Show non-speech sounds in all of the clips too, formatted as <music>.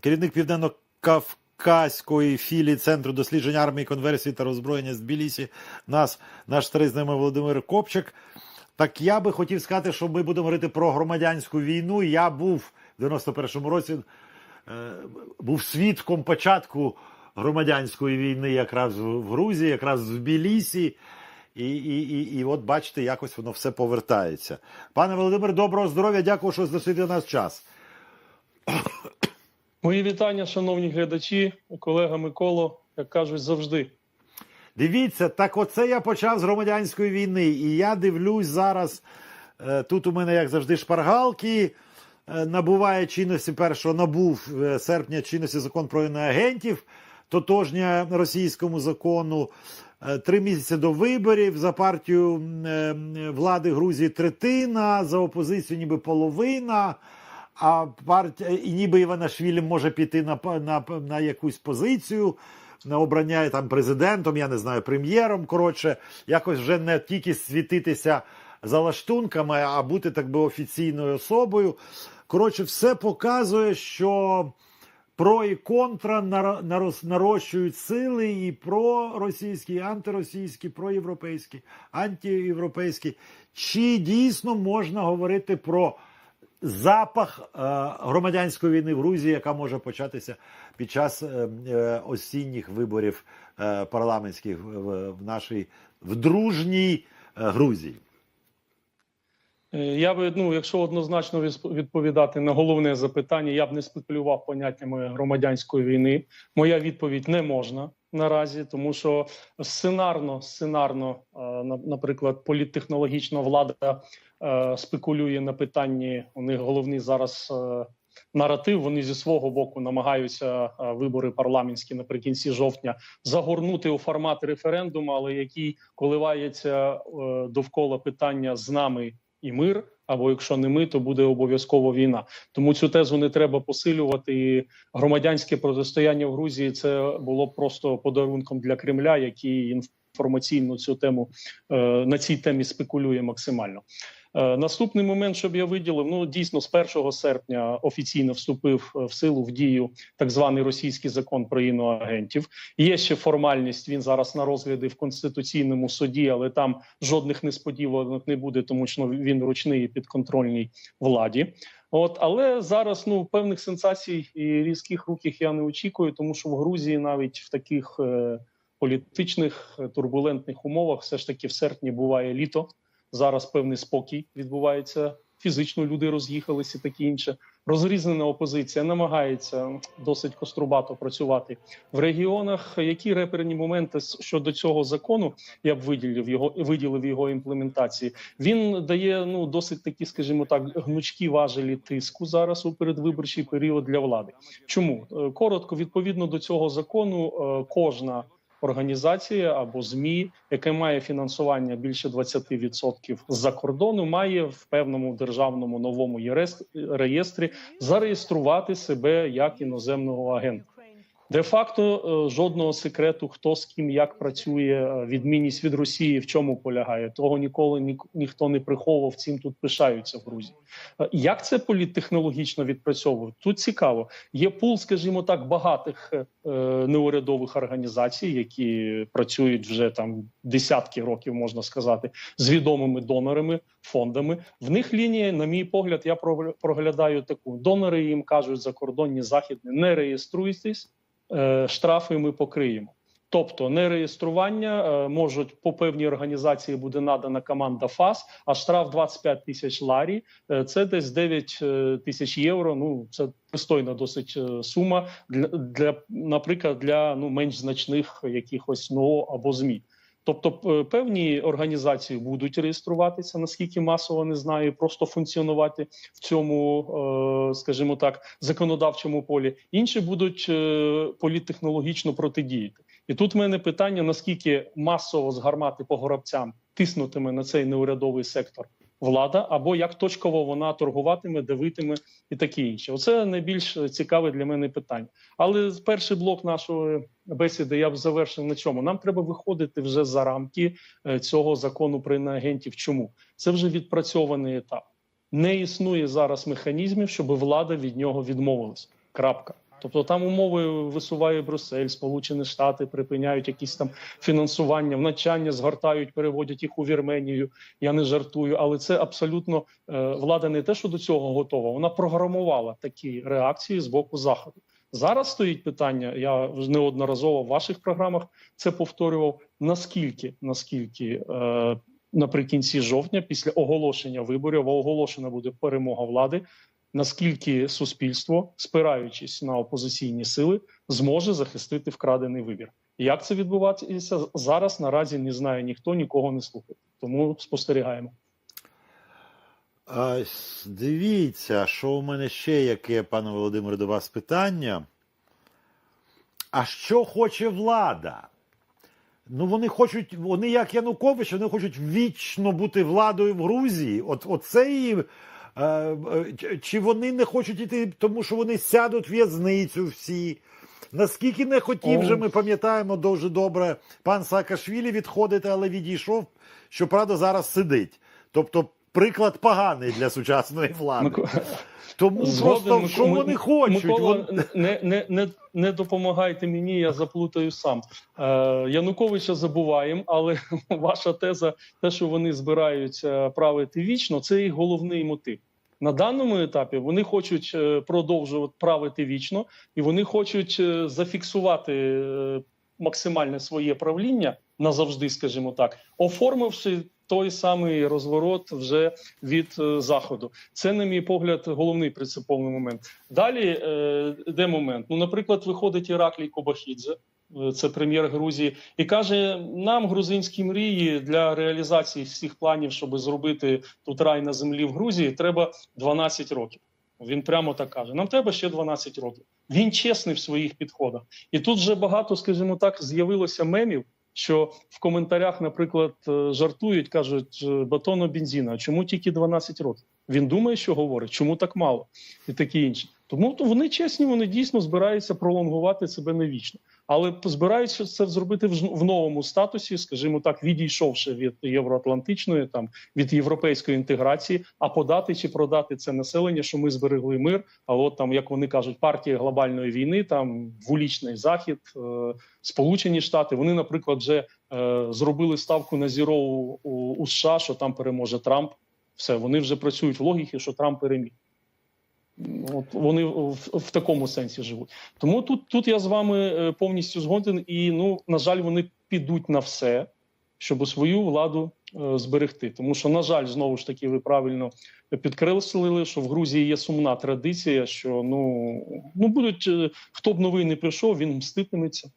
керівник південно-кавказької філії Центру досліджень армії, конверсії та роззброєння з Тбілісі, нас, наш старий знайомий Володимир Копчик. Так я би хотів сказати, що ми будемо говорити про громадянську війну. Я був в 91-му році, е, був свідком початку громадянської війни якраз в Грузії, якраз в Тбілісі. І, і, і, і от бачите, якось воно все повертається. Пане Володимир, доброго здоров'я, дякую, що знайшли нас час. Мої вітання, шановні глядачі, колега Миколо, як кажуть, завжди. Дивіться, так оце я почав з громадянської війни, і я дивлюсь зараз. е, Тут у мене, як завжди, шпаргалки. Е, Набуває чинності першого набув е, серпня чинності закон про іноагентів, тотожня російському закону. Три місяці до виборів за партію влади Грузії третина, за опозицію ніби половина. А партія і ніби Іванашвілі може піти на, на, на якусь позицію на обрання там президентом, я не знаю, прем'єром. Коротше, якось вже не тільки світитися за лаштунками, а бути так би офіційною особою. Коротше, все показує, що про і контра нарощують сили, і проросійські, і антиросійські, проєвропейські, антиєвропейські. Чи дійсно можна говорити про запах е, громадянської війни в Грузії, яка може початися під час е, е, осінніх виборів парламентських в, нашій в дружній Грузії? Я би, ну, якщо однозначно відповідати на головне запитання, я б не спекулював поняттями громадянської війни. Моя відповідь не можна наразі, тому що сценарно, сценарно, на- наприклад, політтехнологічна влада спекулює на питанні. У них головний зараз е, наратив. Вони зі свого боку намагаються е, вибори парламентські наприкінці жовтня загорнути у формат референдуму, але який коливається е, довкола питання з нами і мир. Або якщо не ми, то буде обов'язково війна. Тому цю тезу не треба посилювати. І громадянське протистояння в Грузії це було просто подарунком для Кремля, який інформаційно цю тему е, на цій темі спекулює максимально. Е, Наступний момент, щоб я виділив, ну дійсно з 1 серпня офіційно вступив е, в силу в дію так званий російський закон про іноагентів. Є ще формальність. Він зараз на розгляді в конституційному суді, але там жодних несподіванок не буде, тому що він ручний і підконтрольній владі. От, але зараз ну певних сенсацій і різких рухів я не очікую, тому що в Грузії навіть в таких е, політичних турбулентних умовах все ж таки в серпні буває літо. Зараз певний спокій відбувається. Фізично люди роз'їхалися, таке інше. Розрізнена опозиція намагається досить кострубато працювати в регіонах. Які реперні моменти щодо цього закону я б виділив його виділив його імплементації. Він дає ну досить такі, скажімо так, гнучкі важелі тиску зараз у передвиборчий період для влади. Чому Е, коротко відповідно до цього закону, е, кожна організація або змі, яке має фінансування більше 20% з-за кордону, має в певному державному новому реєстрі зареєструвати себе як іноземного агента. Де факто е, жодного секрету, хто з ким як працює, е, відмінність від Росії в чому полягає. Того ніколи ні, ніхто не приховував. Цим тут пишаються в Грузії. Е, Як це політтехнологічно відпрацьовують? Тут цікаво. Є пул, скажімо так, багатих е, неурядових організацій, які працюють вже там десятки років, можна сказати, з відомими донорами, фондами. В них лінія, на мій погляд, я проглядаю таку: донори їм кажуть закордонні західні, не реєструйтесь, штрафи ми покриємо. Тобто нереєстрування реєстрування можуть по певній організації буде надана команда ФАС, а штраф 25 тисяч ларі. Е, це десь 9 е, тисяч євро. Ну це пристойна досить е, сума для, для наприклад, для ну менш значних якихось НО або ЗМІ. Тобто певні організації будуть реєструватися, наскільки масово не знаю, просто функціонувати в цьому, е, скажімо так, законодавчому полі. Інші будуть е, політтехнологічно протидіяти. І тут в мене питання: наскільки масово з гармати по горобцям тиснутиме на цей неурядовий сектор влада, або як точково вона торгуватиме, давитиме і таке інше. Оце найбільш цікаве для мене питання. Але перший блок нашої бесіди я б завершив на чому. Нам треба виходити вже за рамки е, цього закону про іноагентів. Чому це вже відпрацьований етап? Не існує зараз механізмів, щоб влада від нього відмовилась. Крапка. Тобто там умови висуває Брюссель, Сполучені Штати припиняють якісь там фінансування, в навчання згортають, переводять їх у Вірменію. Я не жартую, але це абсолютно е, влада не те, що до цього готова. Вона програмувала такі реакції з боку заходу. Зараз стоїть питання. Я неодноразово в ваших програмах це повторював. Наскільки наскільки е, наприкінці жовтня, після оголошення виборів, оголошена буде перемога влади. Наскільки суспільство, спираючись на опозиційні сили, зможе захистити вкрадений вибір? Як це відбуватися зараз? Наразі не знає ніхто, нікого не слухає. Тому спостерігаємо. А, Дивіться, що у мене ще яке, пане Володимире, до вас питання. А що хоче влада? Ну, вони хочуть, вони як Янукович, вони хочуть вічно бути владою в Грузії. От, оце і, е, чи вони не хочуть іти, тому що вони сядуть в в'язницю всі. Наскільки не хотів О. вже, ми пам'ятаємо дуже добре, пан Саакашвілі відходити, але відійшов, щоправда, зараз сидить. Тобто приклад поганий для сучасної влади. Мико- Тому Згоден, просто що вони хочуть. Микола, Вон- не, не, не, не допомагайте мені, я заплутаю сам. Е, Януковича забуваємо, але <laughs> ваша теза, те, що вони збираються правити вічно, це їх головний мотив. На даному етапі вони хочуть е, продовжувати правити вічно, і вони хочуть е, зафіксувати е, максимальне своє правління назавжди, скажімо так, оформивши той самий розворот вже від е, заходу. Це, на мій погляд, головний принциповий момент. Далі е, де момент? Ну, наприклад, виходить Іраклій Кобахідзе, е, це прем'єр Грузії, і каже: нам грузинські мрії для реалізації всіх планів, щоб зробити тут рай на землі в Грузії, треба 12 років. Він прямо так каже: нам треба ще 12 років. Він чесний в своїх підходах. І тут вже багато, скажімо так, з'явилося мемів. Що в коментарях, наприклад, е, жартують, кажуть е, батону бензина. Чому тільки 12 років? Він думає, що говорить, чому так мало, і такі інші. Тому то вони чесні, вони дійсно збираються пролонгувати себе навічно, але збираються це зробити в, новому статусі, скажімо так, відійшовши від євроатлантичної, там від європейської інтеграції, а подати чи продати це населення, що ми зберегли мир. А от там, як вони кажуть, партія глобальної війни, там вулічний захід, е, Сполучені Штати, вони, наприклад, вже е, зробили ставку на зіро у, у, у США, що там переможе Трамп. Все, вони вже працюють в логіці, що Трамп переміг. От вони в, в такому сенсі живуть. Тому тут, тут я з вами е, повністю згоден, і ну на жаль, вони підуть на все, щоб свою владу е, зберегти. Тому що, на жаль, знову ж таки, ви правильно підкреслили, що в Грузії є сумна традиція, що ну, ну будуть е, хто б новий не прийшов, він мститиметься.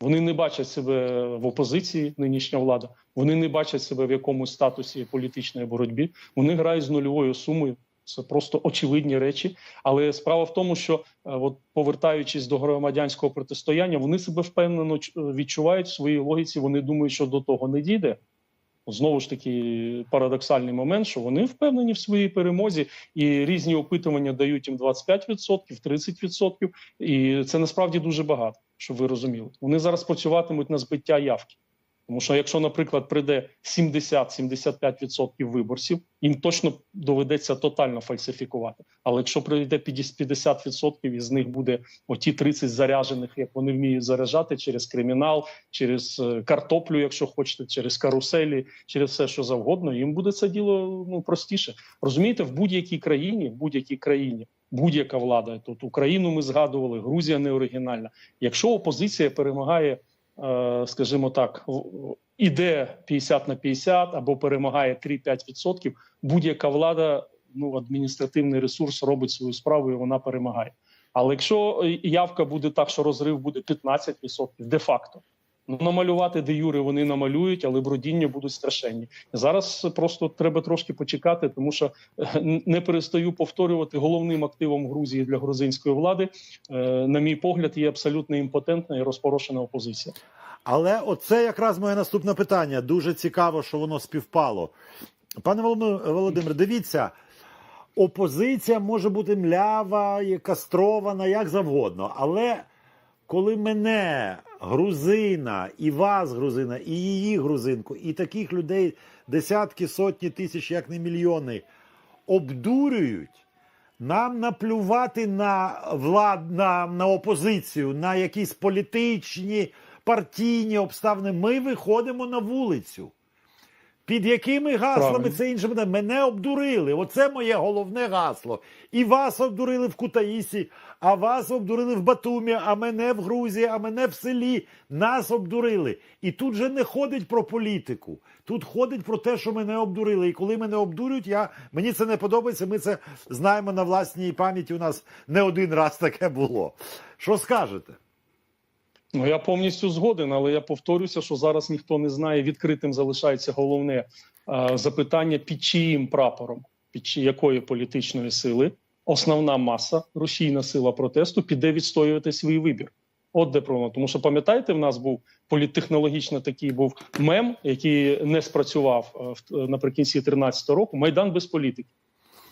Вони не бачать себе в опозиції, нинішня влада. Вони не бачать себе в якомусь статусі політичної боротьбі. Вони грають з нульовою сумою. Це просто очевидні речі. Але справа в тому, що е, от повертаючись до громадянського протистояння, вони себе впевнено відчувають в своїй логіці. Вони думають, що до того не дійде. Знову ж таки, парадоксальний момент, що вони впевнені в своїй перемозі, і різні опитування дають їм 25%, 30%. І це насправді дуже багато, щоб ви розуміли. Вони зараз працюватимуть на збиття явки. Тому що якщо, наприклад, прийде 70-75% виборців, їм точно доведеться тотально фальсифікувати. Але якщо прийде 50% 50% із них буде оті 30 заряджених, як вони вміють заряджати через кримінал, через е, картоплю, якщо хочете, через каруселі, через все, що завгодно, їм буде це діло ну простіше. Розумієте, в будь-якій країні, в будь-якій країні, будь-яка влада тут Україну ми згадували, Грузія не оригінальна. Якщо опозиція перемагає скажімо так, іде 50 на 50 або перемагає 3-5%, будь-яка влада, ну адміністративний ресурс робить свою справу і вона перемагає. Але якщо е, явка буде так, що розрив буде 15% де-факто. Ну, намалювати де юри вони намалюють, але бродіння будуть страшенні. Зараз просто треба трошки почекати, тому що е, не перестаю повторювати головним активом Грузії для грузинської влади, е, на мій погляд, є абсолютно імпотентна і розпорошена опозиція. Але оце якраз моє наступне питання. Дуже цікаво, що воно співпало. Пане Володимир- дивіться, опозиція може бути млява, кастрована, як завгодно. Але коли мене, грузина, і вас, грузина, і її грузинку, і таких людей десятки, сотні тисяч, як не мільйони, обдурюють, Нам наплювати на влад, на, на опозицію, на якісь політичні, партійні обставини. Ми виходимо на вулицю. Під якими гаслами Правильно. це інше буде? Мене обдурили. Оце моє головне гасло. І вас обдурили в Кутаїсі, а вас обдурили в Батумі, а мене в Грузії, а мене в селі. Нас обдурили. І тут же не ходить про політику. Тут ходить про те, що мене обдурили. І коли мене обдурюють, я мені це не подобається. Ми це знаємо на власній пам'яті. У нас не один раз таке було. Що скажете? Ну я повністю згоден, але я повторюся, що зараз ніхто не знає. Відкритим залишається головне е, запитання під чиїм прапором, під чи якої політичної сили основна маса, рушійна сила протесту піде відстоювати свій вибір. От де проблема. Тому що пам'ятаєте, в нас був політтехнологічно такий був мем, який не спрацював е, в- наприкінці 2013 року. Майдан без політики.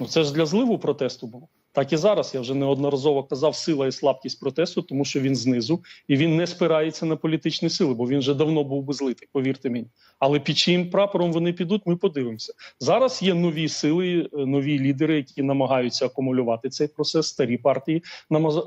Ну це ж для зливу протесту було. Так і зараз я вже неодноразово казав сила і слабкість протесту, тому що він знизу і він не спирається на політичні сили, бо він вже давно був би злитий, повірте мені. Але під чиїм прапором вони підуть, ми подивимося. Зараз є нові сили, е, нові лідери, які намагаються акумулювати цей процес. Старі партії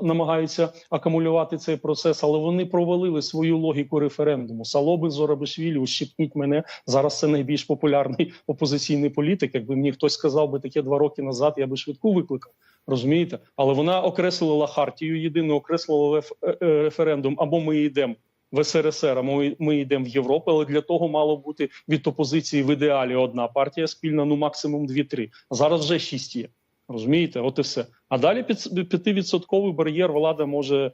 намагаються акумулювати цей процес, але вони провалили свою логіку референдуму. Салоби Зорабишвілі, ущипніть мене. Зараз це найбільш популярний опозиційний політик. Якби мені хтось сказав би таке два роки назад, я би швидку викликав. Розумієте, але вона окреслила хартію єдину, окреслила е, е, референдум. Або ми йдемо в СРСР, або ми, ми йдемо в Європу. Але для того мало бути від опозиції в ідеалі одна партія спільна, ну максимум дві-три. А зараз вже шість є. Розумієте, от і все. А далі під п'ятивідсотковий бар'єр влада може е,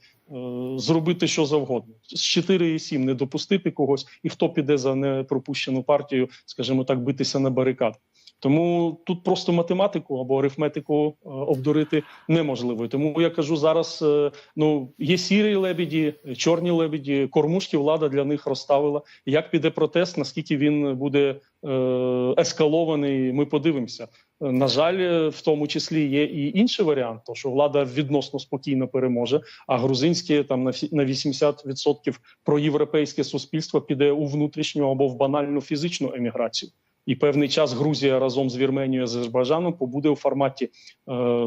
зробити що завгодно. З 4,7 не допустити когось, і хто піде за непропущену партію, скажімо так, битися на барикад. Тому тут просто математику або арифметику е, обдурити неможливо. Тому я кажу зараз: е, ну є сірі лебеді, чорні лебеді, кормушки влада для них розставила. Як піде протест, наскільки він буде е, ескалований, ми подивимося. На жаль, в тому числі є і інший варіант, то що влада відносно спокійно переможе, а грузинське там на 80% проєвропейське суспільство піде у внутрішню або в банальну фізичну еміграцію. І певний час Грузія разом з Вірменією Азербайджаном побуде у форматі е,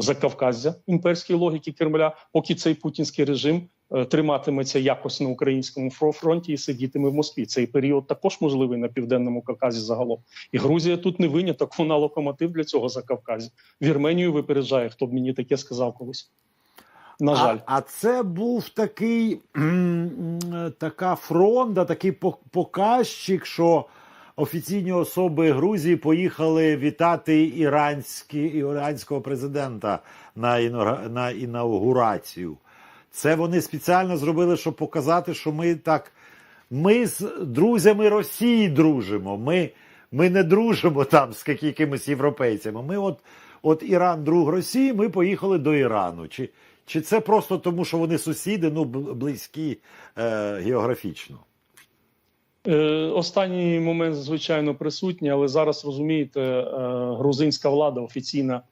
Закавказя імперської логіки Кремля, поки цей путінський режим е, триматиметься якось на українському фронті і сидітиме в Москві. Цей період також можливий на південному Кавказі загалом. І Грузія тут не виняток, вона локомотив для цього Закавказя. Вірменію випереджає, хто б мені таке сказав колись. На жаль. А, а це був такий така фронта, такий показчик, що офіційні особи Грузії поїхали вітати іранські, іранського президента на, інора- на інаугурацію. Це вони спеціально зробили, щоб показати, що ми так. Ми з друзями Росії дружимо. Ми, ми не дружимо там з якимись європейцями. Ми от, от Іран, друг Росії, ми поїхали до Ірану. Чи, чи це просто тому, що вони сусіди, ну, близькі е, географічно? Е, Останній момент, звичайно, присутній, але зараз розумієте, е, грузинська влада офіційна.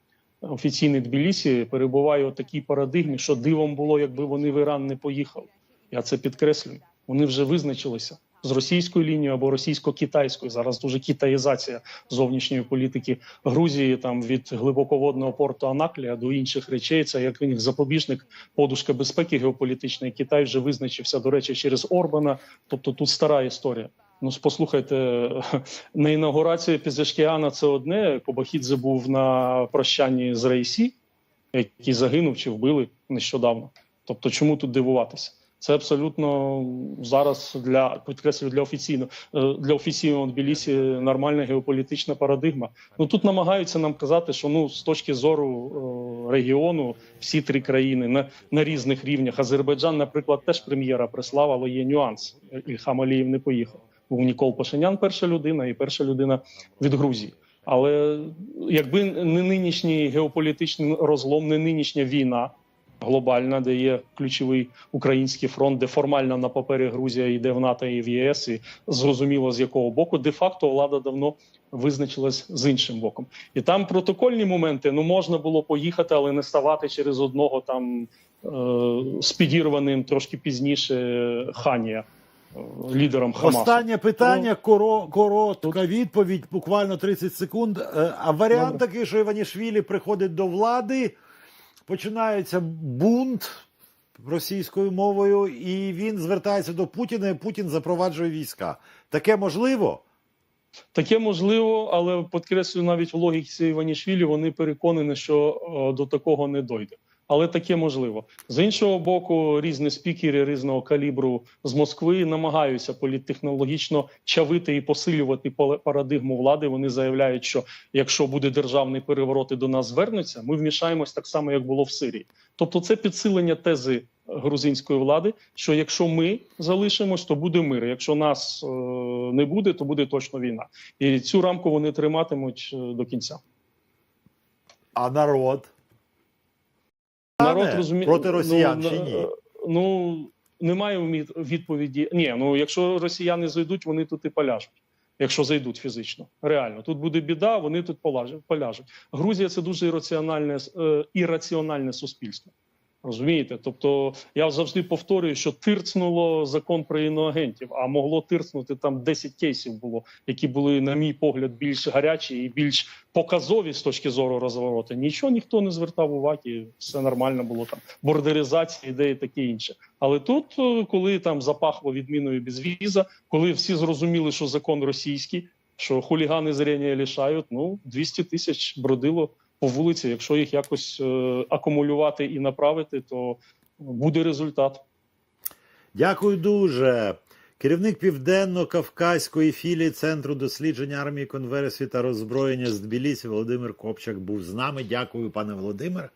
Офіційний Тбілісі перебуває у такій парадигмі, що дивом було, якби вони в Іран не поїхали. Я це підкреслюю. Вони вже визначилися з російською лінією або російсько-китайською. Зараз дуже китаїзація зовнішньої політики Грузії, там від глибоководного порту Анаклія до інших речей. Це як них запобіжник, подушка безпеки геополітичної. Китай вже визначився, до речі, через Орбана. Тобто тут стара історія. Ну, послухайте, <laughs> на інаугурації Пізешкіана це одне. Кобахідзе був на прощанні з Рейсі, який загинув чи вбили нещодавно. Тобто, чому тут дивуватися? Це абсолютно зараз для підкреслю для офіційно е, для офіційного Тбілісі нормальна геополітична парадигма. Ну тут намагаються нам казати, що ну з точки зору е, регіону всі три країни на, на різних рівнях. Азербайджан, наприклад, теж прем'єра прислав, але є нюанс. Ільхам Алієв не поїхав. Був Нікол Пашинян, перша людина, і перша людина від Грузії. Але якби не нинішній геополітичний розлом, не нинішня війна глобальна, де є ключовий український фронт, де формально на папері Грузія йде в НАТО і в ЄС, і зрозуміло з якого боку, де факто влада давно визначилась з іншим боком. І там протокольні моменти ну можна було поїхати, але не ставати через одного там е- спідірваним трошки пізніше Ханія. е, Лідером Хамасу. Останнє питання, коро, коротка відповідь, буквально 30 секунд. Е, А варіант Добре. такий, що Іванішвілі приходить до влади починається бунт російською мовою, і він звертається до Путіна, і Путін запроваджує війська. Таке можливо? Таке можливо, але підкреслюю, навіть в логіці Іванішвілі вони переконані, що е, до такого не дойде. Але таке можливо. З іншого боку, різні спікери різного калібру з Москви намагаються політтехнологічно чавити і посилювати парадигму влади. Вони заявляють, що якщо буде державний переворот і до нас звернуться, ми вмішаємось так само, як було в Сирії. Тобто, це підсилення тези грузинської влади, що якщо ми залишимось, то буде мир. Якщо нас е, не буде, то буде точно війна. І цю рамку вони триматимуть е, до кінця. А народ? Народ розуміє проти росіян ну, чи ні? Ну немає відповіді. Ні, ну якщо росіяни зайдуть, вони тут і поляжуть. Якщо зайдуть фізично, реально тут буде біда, вони тут поляжуть. поляжуть. Грузія це дуже ірраціональне, е, ірраціональне суспільство. Розумієте? Тобто я завжди повторюю, що тирцнуло закон про іноагентів, а могло тирцнути там 10 кейсів було, які були, на мій погляд, більш гарячі і більш показові з точки зору розвороту. Нічого ніхто не звертав уваги, все нормально було там. Бордеризація, ідеї таке інше. Але тут, е, коли там запахло відміною безвіза, коли всі зрозуміли, що закон російський, що хулігани зрення лишають, ну 200 тисяч бродило по вулиці. Якщо їх якось е, акумулювати і направити, то буде результат. Дякую дуже. Керівник південно-кавказької філії Центру дослідження армії конверсії та роззброєння з Тбілісі Володимир Копчак був з нами. Дякую, пане Володимир.